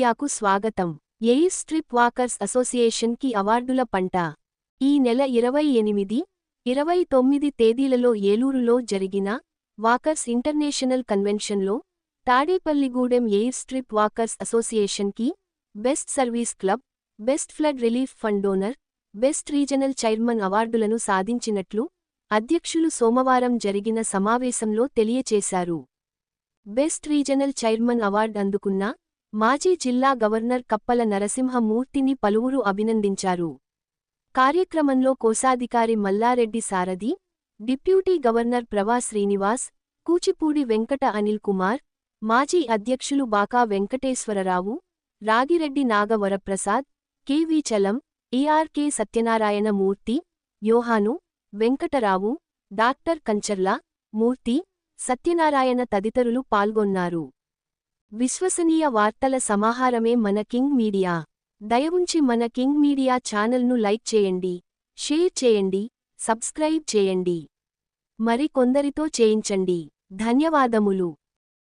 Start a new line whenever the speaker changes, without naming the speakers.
మీడియాకు స్వాగతం. Air strip walkers అసోసియేషన్కి అవార్డుల పంట. ఈ నెల ఇరవై ఎనిమిది ఇరవై తొమ్మిది తేదీలలో ఏలూరులో జరిగిన వాకర్స్ ఇంటర్నేషనల్ కన్వెన్షన్లో Tadepalligudem air strip walkers అసోసియేషన్కి best service club best flood relief fund donor best regional chairman అవార్డులను సాధించినట్లు అధ్యక్షులు సోమవారం జరిగిన సమావేశంలో తెలియచేశారు. బెస్ట్ రీజనల్ చైర్మన్ అవార్డు అందుకున్న మాజీ జిల్లా గవర్నర్ కప్పల నరసింహమూర్తిని పలువురు అభినందించారు. కార్యక్రమంలో కోశాధికారి మల్లారెడ్డి సారథి డిప్యూటీ గవర్నర్ ప్రభా శ్రీనివాస్ కూచిపూడి వెంకట అనిల్ కుమార్ మాజీ అధ్యక్షులు Baka Venkateswararao Ragireddy Nagavaraprasad KV Chalam ERK Satyanarayana Murthy Yohanu Venkatarao doctor Kancharla Murthy Satyanarayana తదితరులు పాల్గొన్నారు. విశ్వసనీయ వార్తల సమాహారమే మన కింగ్ మీడియా. దయవుంచి మన కింగ్ మీడియా ఛానల్ను లైక్ చేయండి షేర్ చేయండి సబ్స్క్రైబ్ చేయండి. మరి కొందరితో చేయించండి. ధన్యవాదములు.